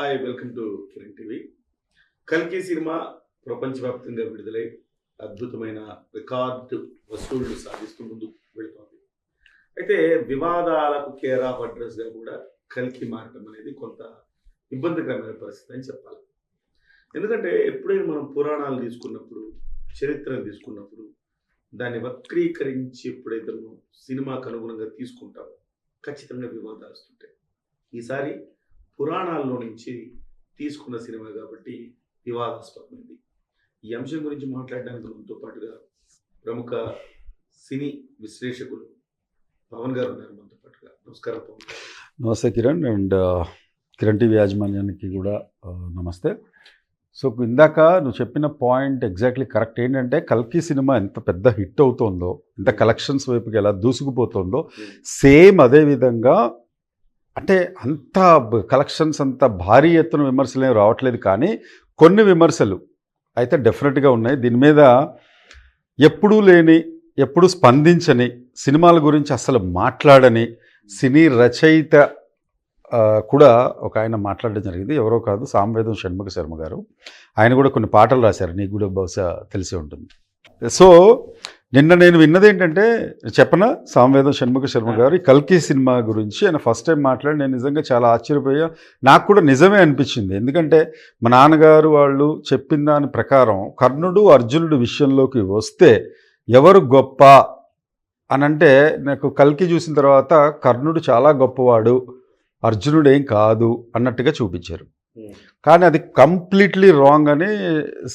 Hi welcome to Kiran TV కల్కి cinema ప్రపంచవ్యాప్తంగా విడుదలై అద్భుతమైన రికార్డు వసూళ్ళు సాధిస్తూ ముందు వెళుతోంది. అయితే వివాదాలకు కేర్ ఆఫ్ అడ్రస్గా కూడా కల్కి మారటం అనేది కొంత ఇబ్బందికరమైన పరిస్థితి అని చెప్పాలి. ఎందుకంటే ఎప్పుడైనా మనం పురాణాలు తీసుకున్నప్పుడు చరిత్రను తీసుకున్నప్పుడు దాన్ని వక్రీకరించి ఎప్పుడైతే మనం సినిమాకు అనుగుణంగా తీసుకుంటామో ఖచ్చితంగా వివాదాలు వస్తుంటాయి. ఈసారి పురాణాల్లో నుంచి తీసుకున్న సినిమా కాబట్టి వివాదాస్పదమైంది. ఈ అంశం గురించి మాట్లాడడానికి మనతో పాటుగా ప్రముఖ సినీ విశ్లేషకులు పవన్ గారు ఉన్నారు మనతో పాటుగా. నమస్కారం పవన్ నమస్తే కిరణ్ అండ్ కిరణ్ టీవీ యాజమాన్యానికి కూడా నమస్తే. సో ఇందాక నువ్వు చెప్పిన పాయింట్ ఎగ్జాక్ట్లీ కరెక్ట్ ఏంటంటే కల్కి సినిమా ఎంత పెద్ద హిట్ అవుతోందో ఎంత కలెక్షన్స్ వైపుకి ఎలా దూసుకుపోతుందో సేమ్ అదే విధంగా అంటే అంత కలెక్షన్స్ అంత భారీ ఎత్తున విమర్శలు ఏమి రావట్లేదు కానీ కొన్ని విమర్శలు అయితే డెఫినెట్గా ఉన్నాయి. దీని మీద ఎప్పుడూ లేని ఎప్పుడు స్పందించని సినిమాల గురించి అసలు మాట్లాడని సినీ రచయిత కూడా ఒక ఆయన మాట్లాడడం జరిగింది. ఎవరో కాదు సామవేదం షణ్ముఖ శర్మ గారు. ఆయన కూడా కొన్ని పాటలు రాశారు. నీకు కూడా బహుశా తెలిసి ఉంటుంది. సో నిన్న నేను విన్నది ఏంటంటే చెప్పన? సామవేదం షణ్ముఖ శర్మ గారు కల్కి సినిమా గురించి ఆయన ఫస్ట్ టైం మాట్లాడి నేను నిజంగా చాలా ఆశ్చర్యపోయా. నాకు కూడా నిజమే అనిపించింది. ఎందుకంటే మా నాన్నగారు వాళ్ళు చెప్పిన దాని ప్రకారం కర్ణుడు అర్జునుడు విషయంలోకి వస్తే ఎవరు గొప్ప అని అంటే నాకు కల్కి చూసిన తర్వాత కర్ణుడు చాలా గొప్పవాడు అర్జునుడు ఏం కాదు అన్నట్టుగా చూపించారు. కానీ అది కంప్లీట్లీ రాంగ్ అని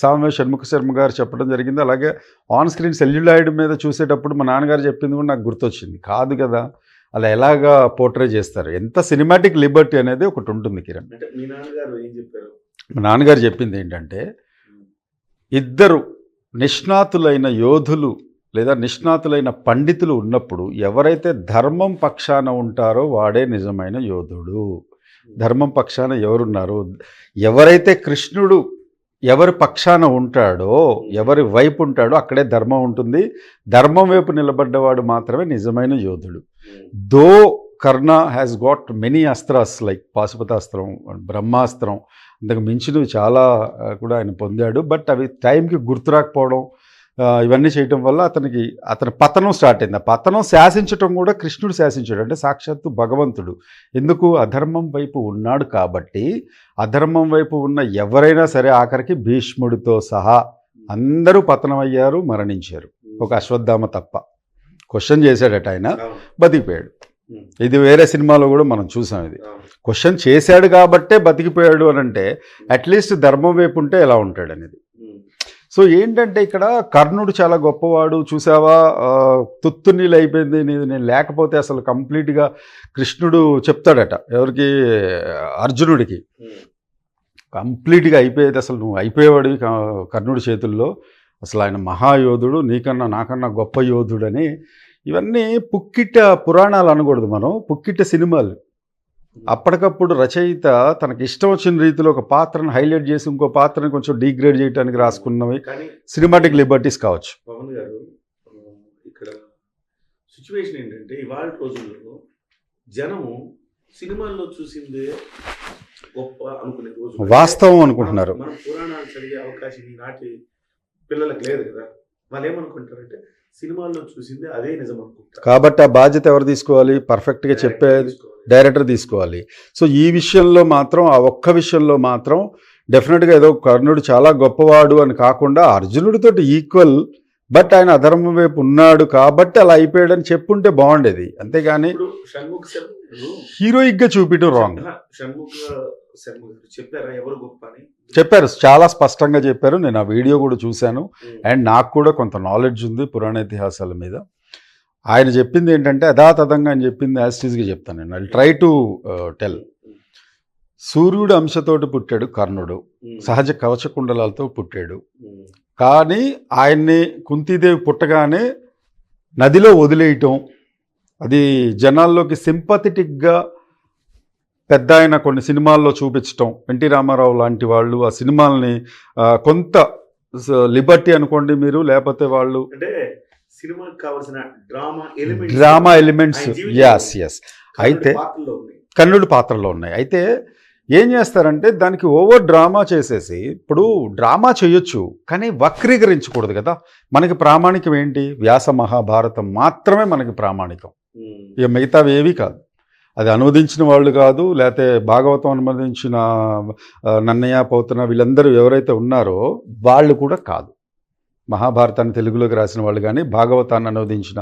సామ్య షణ్ముఖ శర్మ గారు చెప్పడం జరిగింది. అలాగే ఆన్ స్క్రీన్ సెల్యులాయిడ్ మీద చూసేటప్పుడు మా నాన్నగారు చెప్పింది కూడా నాకు గుర్తొచ్చింది. కాదు కదా అలా ఎలాగా పోర్ట్రే చేస్తారు? ఎంత సినిమాటిక్ లిబర్టీ అనేది ఒకటి ఉంటుంది కిరణ్. మీ నాన్నగారు ఏం చెప్పారు? మా నాన్నగారు చెప్పింది ఏంటంటే ఇద్దరు నిష్ణాతులైన యోధులు లేదా నిష్ణాతులైన పండితులు ఉన్నప్పుడు ఎవరైతే ధర్మం పక్షాన ఉంటారో వాడే నిజమైన యోధుడు. ధర్మం పక్షాన ఎవరున్నారు? ఎవరైతే కృష్ణుడు ఎవరి పక్షాన ఉంటాడో ఎవరి వైపు ఉంటాడో అక్కడే ధర్మం ఉంటుంది. ధర్మం వైపు నిలబడ్డవాడు మాత్రమే నిజమైన యోధుడు. Though Karna has got many astras like Pashupatastra Brahmastra. అంతకు మించినవి చాలా కూడా ఆయన పొందాడు. బట్ అవి టైంకి గుర్తురాకపోవడం ఇవన్నీ చేయటం వల్ల అతనికి అతని పతనం స్టార్ట్ అయింది. ఆ పతనం శాసించటం కూడా కృష్ణుడు శాసించాడు. అంటే సాక్షాత్తు భగవంతుడు. ఎందుకు? అధర్మం వైపు ఉన్నాడు కాబట్టి అధర్మం వైపు ఉన్న ఎవరైనా సరే ఆఖరికి భీష్ముడితో సహా అందరూ పతనమయ్యారు మరణించారు. ఒక అశ్వత్థామ తప్ప. క్వశ్చన్ చేశాడట ఆయన. బతికిపోయాడు. ఇది వేరే సినిమాలో కూడా మనం చూసాం ఇది. క్వశ్చన్ చేశాడు కాబట్టే బతికిపోయాడు అని అంటే అట్లీస్ట్ ధర్మం వైపు ఉంటే ఎలా ఉంటాడు అనేది. సో ఏంటంటే ఇక్కడ కర్ణుడు చాలా గొప్పవాడు చూసావా? తుత్తు నీళ్ళు అయిపోయింది నీది నేను లేకపోతే అసలు కంప్లీట్గా కృష్ణుడు చెప్తాడట ఎవరికి? అర్జునుడికి. కంప్లీట్గా అయిపోయేది అసలు నువ్వు అయిపోయేవాడివి కర్ణుడి చేతుల్లో. అసలు ఆయన మహాయోధుడు నీకన్నా నాకన్నా గొప్ప యోధుడని. ఇవన్నీ పుక్కిట పురాణాలు అనకూడదు మనం పుక్కిట సినిమాలు. అప్పటికప్పుడు రచయిత తనకి ఇష్టం వచ్చిన రీతిలో ఒక పాత్రను హైలైట్ చేసి ఇంకో పాత్రని కొంచెం డీగ్రేడ్ చేయడానికి రాసుకున్నవి కానీ సినిమాటిక్ లిబర్టీస్ కావచ్చు. పవన్ గారు ఇక్కడ సిచ్యువేషన్ ఏంటంటే ఇవాళ రోజుల్లో జనము సినిమాల్లో చూసిందే గొప్ప అనుకునే రోజు వాస్తవం అనుకుంటున్నారు. మనం పురాణాలు చదివే అవకాశం ఈనాటి పిల్లలకు లేదు కదా. వాళ్ళు ఏమనుకుంటారంటే సినిమాల్లో చూసిందే అదే నిజం అనుకుంటారు కాబట్టి ఆ బాధ్యత ఎవరు తీసుకోవాలి? పర్ఫెక్ట్గా చెప్పేది డైరెక్టర్ తీసుకోవాలి. సో ఈ విషయంలో మాత్రం ఆ ఒక్క విషయంలో మాత్రం డెఫినెట్గా ఏదో కర్ణుడు చాలా గొప్పవాడు అని కాకుండా అర్జునుడితోటి ఈక్వల్ బట్ ఆయన అధర్మం వైపు ఉన్నాడు కాబట్టి అలా అయిపోయాడని చెప్పుంటే బాగుండేది. అంతేగాని హీరోయిక్గా చూపించడం రాంగ్ షణ్ముఖ శర్మ గారు చెప్పారా? ఎవరు గొప్ప అని? చెప్పారు. చాలా స్పష్టంగా చెప్పారు. నేను ఆ వీడియో కూడా చూశాను. అండ్ నాకు కూడా కొంత నాలెడ్జ్ ఉంది పురాణ ఇతిహాసాల మీద. ఆయన చెప్పింది ఏంటంటే యథాతథంగా ఆయన చెప్పింది యాస్టీస్గా చెప్తాను నేను. ఐ ట్రై టు టెల్ సూర్యుడు అంశతోటి పుట్టాడు కర్ణుడు. సహజ కవచ కుండలాలతో పుట్టాడు. కానీ ఆయన్ని కుంతీదేవి పుట్టగానే నదిలో వదిలేయటం. అది జనాల్లోకి సింపథెటిక్గా పెద్ద ఆయన కొన్ని సినిమాల్లో చూపించటం. ఎన్టీ రామారావు లాంటి వాళ్ళు ఆ సినిమాల్ని కొంత లిబర్టీ అనుకోండి మీరు లేకపోతే వాళ్ళు అంటే సినిమాకి కావాల్సిన డ్రామా ఎలిమెంట్ డ్రామా ఎలిమెంట్స్. యాస్ ఎస్ అయితే కన్నుడు పాత్రలో ఉన్నాయి. అయితే ఏం చేస్తారంటే దానికి ఓవర్ డ్రామా చేసేసి ఇప్పుడు డ్రామా చేయొచ్చు కానీ వక్రీకరించకూడదు కదా. మనకి ప్రామాణికం ఏంటి? వ్యాస మహాభారతం మాత్రమే మనకి ప్రామాణికం. ఇక మిగతావి ఏవి కాదు. అది అనువదించిన వాళ్ళు కాదు లేకపోతే భాగవతం అనువదించిన నన్నయ్య పౌతన వీళ్ళందరూ ఎవరైతే ఉన్నారో వాళ్ళు కూడా కాదు. మహాభారతాన్ని తెలుగులోకి రాసిన వాళ్ళు కానీ భాగవతాన్ని అనువదించిన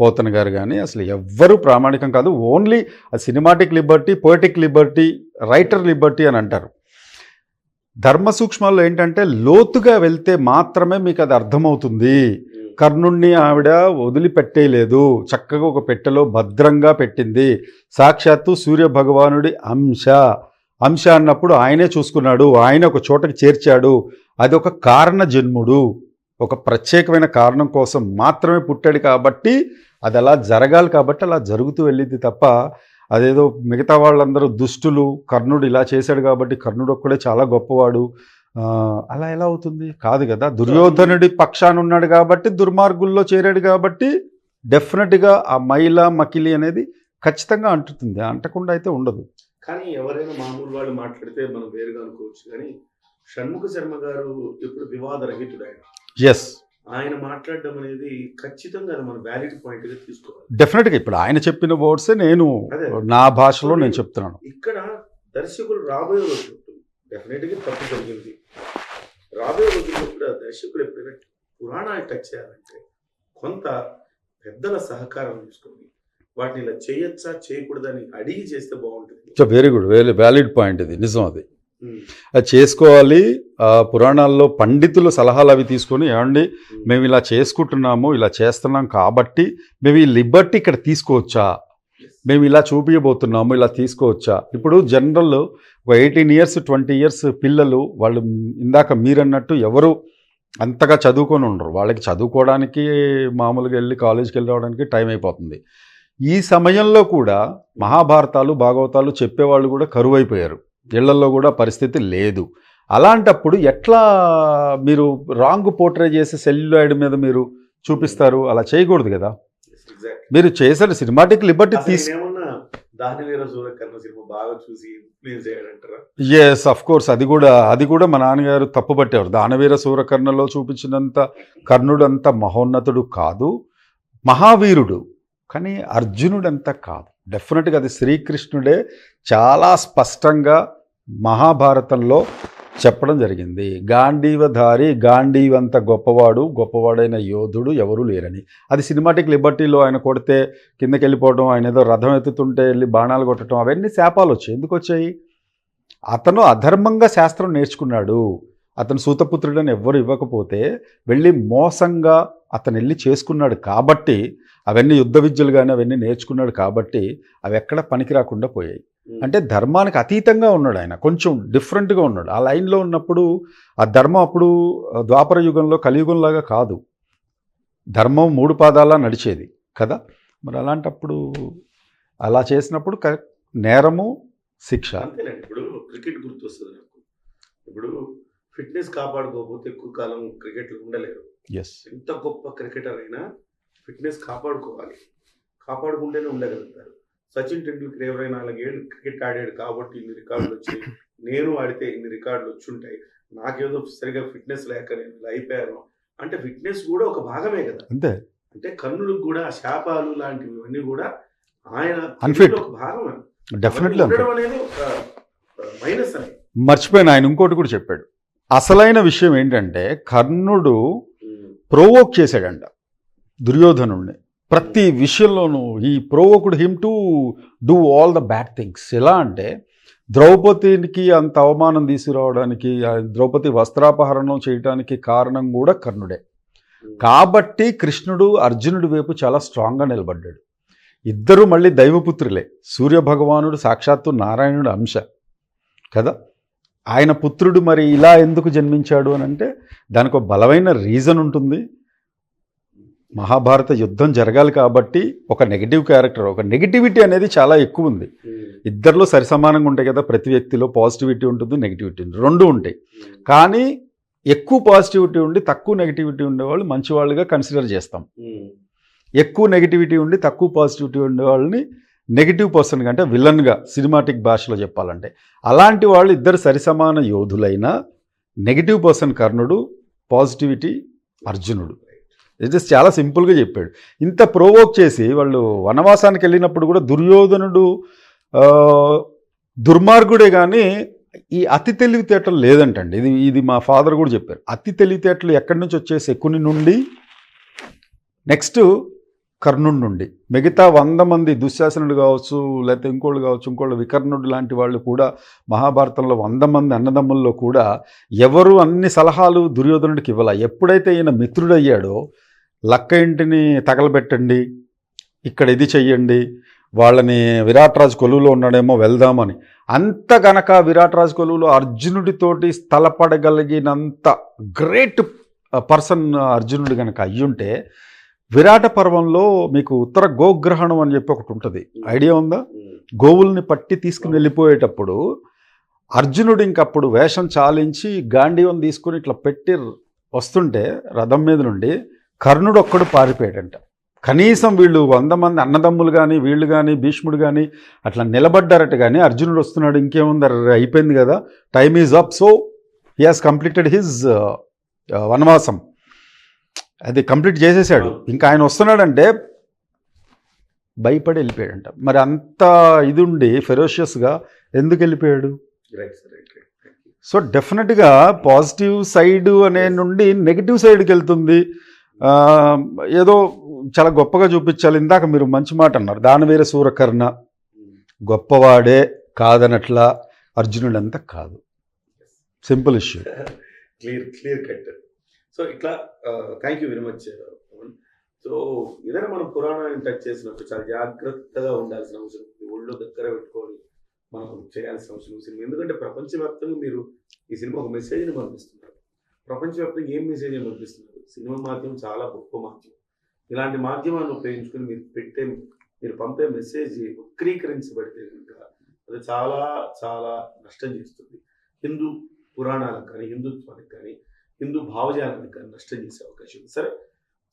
పోతన గారు కానీ అసలు ఎవ్వరూ ప్రామాణికం కాదు. Only cinematic liberty poetic liberty writer liberty అని అంటారు. ధర్మ సూక్ష్మాల్లో ఏంటంటే లోతుగా వెళ్తే మాత్రమే మీకు అది అర్థమవుతుంది. కర్ణుణ్ణి ఆవిడ వదిలిపెట్టేయలేదు చక్కగా ఒక పెట్టెలో భద్రంగా పెట్టింది. సాక్షాత్తు సూర్య భగవానుడి అంశ. అంశ అన్నప్పుడు ఆయనే చూసుకున్నాడు. ఆయన ఒక చోటకి చేర్చాడు. అది ఒక కారణ జన్ముడు. ఒక ప్రత్యేకమైన కారణం కోసం మాత్రమే పుట్టాడు కాబట్టి అది అలా జరగాలి కాబట్టి అలా జరుగుతూ వెళ్ళింది తప్ప అదేదో మిగతా వాళ్ళందరూ దుష్టులు కర్ణుడు ఇలా చేశాడు కాబట్టి కర్ణుడు ఒక్కడే చాలా గొప్పవాడు. అలా ఎలా అవుతుంది? కాదు కదా. దుర్యోధనుడి పక్షాన ఉన్నాడు కాబట్టి దుర్మార్గుల్లో చేరాడు కాబట్టి డెఫినెట్గా ఆ మైల మకిలి అనేది ఖచ్చితంగా అంటుతుంది. అంటకుండా అయితే ఉండదు. కానీ ఎవరైనా మామూలు వాళ్ళు మాట్లాడితే మనం వేరుగా అనుకోవచ్చు. కానీ షణ్ముఖ శర్మ గారు ఇప్పుడు వివాద రహితుడు ఆయన ఎస్ ఆయన మాట్లాడడం అనేది ఖచ్చితంగా మన వ్యాలిడ్ పాయింట్గా తీసుకోవాలి. డెఫినెట్గా ఇప్పుడు ఆయన చెప్పిన వర్డ్సే నేను. నా భాషలో నేను చెప్తున్నాను. ఇక్కడ దర్శకులు రాబోయే రోజులు డెఫినెట్గా తప్పు జరిగింది. రాబోయే రోజుల్లో కూడా దర్శకులు ఎప్పుడైనా పురాణాలు టచ్ చేయాలంటే కొంత పెద్దల సహకారం తీసుకొని వాటిని ఇలా చేయొచ్చా చేయకూడదని అడిగి చేస్తే బాగుంటుంది. Very good very valid point ఇది. నిజం అది. ఉమ్, అది చేసుకోవాలి. ఆ పురాణాల్లో పండితుల సలహాలు అవి తీసుకొని ఏమండి ఉమ్, మేము ఇలా చేసుకుంటున్నాము ఇలా చేస్తున్నాం కాబట్టి మేము ఈ లిబర్టీ ఇక్కడ తీసుకోవచ్చా. మేము ఇలా చూపించబోతున్నాము ఇలా తీసుకోవచ్చా? ఇప్పుడు జనరల్ ఒక ఎయిటీన్ ఇయర్స్ ట్వంటీ ఇయర్స్ పిల్లలు వాళ్ళు ఇందాక మీరన్నట్టు ఎవరు అంతగా చదువుకొని ఉండరు. వాళ్ళకి చదువుకోవడానికి మామూలుగా వెళ్ళి కాలేజీకి వెళ్ళి రావడానికి టైం అయిపోతుంది. ఈ సమయంలో కూడా మహాభారతాలు భాగవతాలు చెప్పేవాళ్ళు కూడా కరువైపోయారు. ఇళ్ళలో కూడా పరిస్థితి లేదు. అలాంటప్పుడు ఎట్లా మీరు రాంగ్ పోర్ట్రే చేసి సెల్యులాయిడ్ మీద మీరు చూపిస్తారు? అలా చేయకూడదు కదా. మీరు చేశారు సినిమాటిక్ లిబర్టీ తీసు నేనేమన్నా దాని సినిమా బాగా చూసి ఇన్ఫ్లుయెన్స్ అయ్యాడంటారా ఎస్ అఫ్ కోర్స్ అది కూడా అది కూడా మా నాన్నగారు తప్పుపట్టేవారు దానవీర సూరకర్ణలో చూపించినంత కర్ణుడు అంత మహోన్నతుడు కాదు మహావీరుడు. కానీ అర్జునుడు అంత కాదు డెఫినెట్గా అది శ్రీకృష్ణుడే చాలా స్పష్టంగా మహాభారతంలో చెప్పడం జరిగింది. గాంధీవధారి గాంధీవంత గొప్పవాడు గొప్పవాడైన యోధుడు ఎవరూ లేరని. అది సినిమాటిక్ లిబర్టీలో ఆయన కొడితే కిందకి వెళ్ళిపోవడం ఆయన ఏదో రథం ఎత్తుతుంటే వెళ్ళి బాణాలు కొట్టడం అవన్నీ శాపాలు వచ్చాయి. ఎందుకు వచ్చాయి? అతను అధర్మంగా శాస్త్రం నేర్చుకున్నాడు. అతను సూతపుత్రుడని ఎవ్వరు ఇవ్వకపోతే వెళ్ళి మోసంగా అతను వెళ్ళి చేసుకున్నాడు కాబట్టి అవన్నీ యుద్ధ విద్యలు కానీ అవన్నీ నేర్చుకున్నాడు కాబట్టి అవి ఎక్కడ పనికి రాకుండా పోయాయి. అంటే ధర్మానికి అతీతంగా ఉన్నాడు ఆయన. కొంచెం డిఫరెంట్గా ఉన్నాడు. ఆ లైన్లో ఉన్నప్పుడు ఆ ధర్మం అప్పుడు ద్వాపర యుగంలో కలియుగంలాగా కాదు. ధర్మం మూడు పాదాలా నడిచేది కదా? మరి అలాంటప్పుడు అలా చేసినప్పుడు నేరము శిక్ష. ఇప్పుడు క్రికెట్ గుర్తొస్తుంది నాకు. ఇప్పుడు ఫిట్నెస్ కాపాడుకోకపోతే ఎక్కువ కాలం క్రికెట్లో ఉండలేరు. ఎస్ ఎంత గొప్ప క్రికెటర్ అయినా ఫిట్నెస్ కాపాడుకోవాలి. కాపాడుకుంటేనే ఉండగలుగుతారు. సచిన్ టెండూల్కర్ ఇరవై నాలుగేళ్ళు క్రికెట్ ఆడాడు కాబట్టి ఇన్ని రికార్డులు వచ్చాయి. నేను ఆడితే ఇన్ని రికార్డులు వచ్చుంటాయి. నాకేదో సరిగా ఫిట్నెస్ లేక నేను ఇలా అయిపోయాను. అంటే ఫిట్నెస్ కూడా ఒక భాగమే కదా. అంతే. అంటే కర్ణుడికి కూడా శాపాలు లాంటివి అన్నీ కూడా ఆయన. తెలివిలో ఒక భాగం డెఫినెట్లీ అనేది ఒక మైనస్ అని. మర్చిపోయిన. ఆయన ఇంకోటి కూడా చెప్పాడు. అసలైన విషయం ఏంటంటే కర్ణుడు ప్రోవోక్ చేశాడంట. దుర్యోధనుడిని ప్రతి విషయంలోనూ ఈ provoked him to do all the bad things ఎలా అంటే ద్రౌపదికి అంత అవమానం తీసుకురావడానికి ద్రౌపది వస్త్రాపహరణం చేయడానికి కారణం కూడా కర్ణుడే. కాబట్టి కృష్ణుడు అర్జునుడి వైపు చాలా స్ట్రాంగ్గా నిలబడ్డాడు. ఇద్దరు మళ్ళీ దైవపుత్రులే. సూర్య భగవానుడు సాక్షాత్తు నారాయణుడు అంశ. కదా? ఆయన పుత్రుడు మరి ఇలా ఎందుకు జన్మించాడు అని అంటే దానికి ఒక బలమైన రీజన్ ఉంటుంది. మహాభారత యుద్ధం జరగాలి కాబట్టి ఒక నెగిటివ్ క్యారెక్టర్ ఒక నెగిటివిటీ అనేది చాలా ఎక్కువ ఉంది. ఇద్దరిలో సరిసమానంగా ఉంటాయి కదా ప్రతి వ్యక్తిలో పాజిటివిటీ ఉంటుంది నెగిటివిటీ ఉంటుంది. రెండు ఉంటాయి. కానీ ఎక్కువ పాజిటివిటీ ఉండి తక్కువ నెగిటివిటీ ఉండేవాళ్ళు మంచి వాళ్ళుగా కన్సిడర్ చేస్తాం ఎక్కువ నెగిటివిటీ ఉండి తక్కువ పాజిటివిటీ ఉండే వాళ్ళని నెగిటివ్ పర్సన్ అంటే విలన్గా సినిమాటిక్ భాషలో చెప్పాలంటే. అలాంటి వాళ్ళు ఇద్దరు సరిసమాన యోధులైన నెగిటివ్ పర్సన్ కర్ణుడు పాజిటివిటీ అర్జునుడు. ఇది చాలా సింపుల్గా చెప్పాడు. ఇంత ప్రోవోక్ చేసి వాళ్ళు వనవాసానికి వెళ్ళినప్పుడు కూడా దుర్యోధనుడు దుర్మార్గుడే కానీ ఈ అతి తెలివితేటలు లేదంటండి. ఇది ఇది మా ఫాదర్ కూడా చెప్పారు. అతి తెలివితేటలు ఎక్కడి నుంచి వచ్చే శకుని నుండి నెక్స్ట్ కర్ణుడి నుండి. మిగతా వంద మంది దుశ్శాసనుడు కావచ్చు లేకపోతే ఇంకోళ్ళు కావచ్చు ఇంకోళ్ళు వికర్ణుడు లాంటి వాళ్ళు కూడా మహాభారతంలో వంద మంది అన్నదమ్ముల్లో కూడా ఎవరు అన్ని సలహాలు దుర్యోధనుడికి ఇవ్వాల? ఎప్పుడైతే ఈయన మిత్రుడయ్యాడో లక్క ఇంటిని తగలబెట్టండి ఇక్కడ ఇది చెయ్యండి వాళ్ళని విరాట్రాజు కొలువులో ఉన్నాడేమో వెళ్దామని. అంత గనక విరాట్ రాజు కొలువులో అర్జునుడితోటి స్థలపడగలిగినంత గ్రేట్ పర్సన్ అర్జునుడు కనుక అయ్యుంటే విరాట పర్వంలో మీకు ఉత్తర గోగ్రహణం అని చెప్పి ఒకటి ఉంటుంది. ఐడియా ఉందా? గోవుల్ని పట్టి తీసుకుని వెళ్ళిపోయేటప్పుడు అర్జునుడు ఇంకప్పుడు వేషం చాలించి గాంధీవం తీసుకుని ఇట్లా పెట్టి వస్తుంటే రథం మీద నుండి కర్ణుడు ఒక్కడు పారిపోయాడంట. కనీసం వీళ్ళు వంద మంది అన్నదమ్ములు కానీ వీళ్ళు కానీ భీష్ముడు కానీ అట్లా నిలబడ్డారట కానీ అర్జునుడు వస్తున్నాడు ఇంకేముంది అయిపోయింది కదా. Time is up so he has completed his వనవాసం. అది కంప్లీట్ చేసేసాడు. ఇంకా ఆయన వస్తున్నాడంటే భయపడి వెళ్ళిపోయాడంట. మరి అంత ఇది ఉండి ఫెరోషియస్గా ఎందుకు వెళ్ళిపోయాడు? సో డెఫినెట్గా పాజిటివ్ సైడ్ అనే నుండి నెగిటివ్ సైడ్కి వెళ్తుంది ఏదో చాలా గొప్పగా చూపించాలి. ఇందాక మీరు మంచి మాట అన్నారు. దానవీర సూరకర్ణ. గొప్పవాడే కాదనట్లా అర్జునుడు అంతా కాదు. Simple issue. Clear clear cut. So ఇట్లా thank you very much so ఏదైనా మనం పురాణాన్ని టచ్ చేసినప్పుడు చాలా జాగ్రత్తగా ఉండాల్సిన అవసరం. ఒళ్ళు దగ్గర పెట్టుకొని మనం చేయాల్సిన అవసరం. సినిమా ఎందుకంటే ప్రపంచవ్యాప్తంగా మీరు ఈ సినిమా ఒక మెసేజ్ని పంపిస్తున్నారు. ప్రపంచవ్యాప్తంగా ఏం మెసేజ్ పంపిస్తున్నారు? సినిమా మాధ్యమం చాలా గొప్ప మాధ్యమం. ఇలాంటి మాధ్యమాన్ని ఉపయోగించుకొని మీరు పెట్టే మీరు పంపే మెసేజ్ వక్రీకరించబడితే కనుక అది చాలా చాలా నష్టం చేస్తుంది. హిందూ పురాణాలకు కానీ హిందుత్వానికి కానీ హిందూ భావజాలానికి కానీ నష్టం చేసే అవకాశం ఉంది. సరే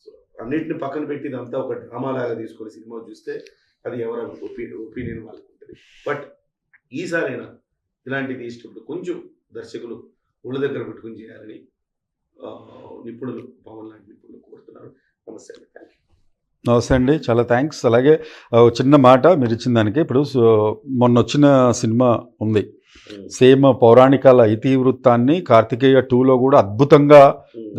సో అన్నింటిని పక్కన పెట్టి ఇదంతా ఒక డ్రామా లాగా తీసుకొని సినిమా చూస్తే అది ఎవరి ఒపీ ఒపీనియన్ వాళ్ళకి ఉంటుంది. బట్ ఈసారైనా ఇలాంటిది తీసినప్పుడు కొంచెం దర్శకులు ఒళ్ళు దగ్గర పెట్టుకుని చేయాలని నిపుణులు పవన్ లాంటి నిపుణులు కోరుతున్నారు. నమస్తే అండి. థ్యాంక్ నమస్తే అండి. చాలా థ్యాంక్స్ అలాగే చిన్న మాట మీరు ఇచ్చిన దానికి. ఇప్పుడు మొన్న వచ్చిన సినిమా ఉంది. యూ సేమ్ పౌరాణికాల ఇతివృత్తాన్ని కార్తికేయ టూలో కూడా అద్భుతంగా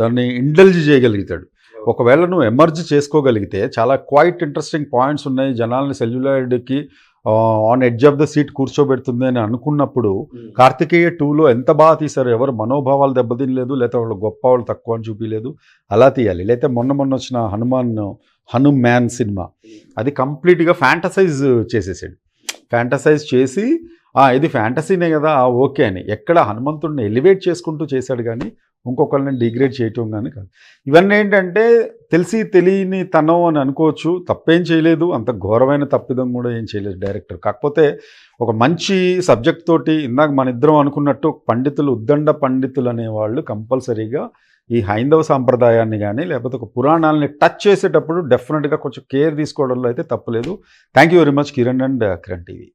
దాన్ని ఇండల్జ్ చేయగలుగుతాడు. ఒకవేళ నువ్వు ఎమర్జ్ చేసుకోగలిగితే చాలా క్వైట్ ఇంట్రెస్టింగ్ పాయింట్స్ ఉన్నాయి. జనాల్ని సెల్యులాయిడ్కి on edge of the seat కూర్చోబెడుతుంది అని అనుకున్నప్పుడు కార్తికేయ టూలో ఎంత బాగా తీశారు? ఎవరు మనోభావాలు దెబ్బతినలేదు లేకపోతే వాళ్ళు గొప్ప వాళ్ళు తక్కువ అని చూపించలేదు అలా తీయాలి. లేకపోతే మొన్న మొన్న వచ్చిన హనుమాన్ హనుమ్ మ్యాన్ సినిమా అది కంప్లీట్గా ఫ్యాంటసైజ్ చేసేసాడు. ఫ్యాంటసైజ్ చేసి "ఆ, ఇది ఫ్యాంటసీనే కదా ఓకే అని. ఎక్కడ హనుమంతుడిని ఎలివేట్ చేసుకుంటూ చేశాడు కానీ ఇంకొకరిని డిగ్రేడ్ చేయటం కానీ కాదు. ఇవన్నీ ఏంటంటే తెలిసి తెలియని తనం అని అనుకోవచ్చు తప్పేం చేయలేదు అంత ఘోరమైన తప్పిదం కూడా ఏం చేయలేదు డైరెక్టర్. కాకపోతే ఒక మంచి సబ్జెక్ట్ తోటి ఇందాక మన ఇద్దరం అనుకున్నట్టు పండితులు ఉద్దండ పండితులు అనేవాళ్ళు కంపల్సరీగా ఈ హైందవ సాంప్రదాయాన్ని కానీ లేకపోతే ఒక పురాణాలని టచ్ చేసేటప్పుడు డెఫినెట్గా కొంచెం కేర్ తీసుకోవడంలో అయితే తప్పలేదు thank you very much Kiran and Kiran TV.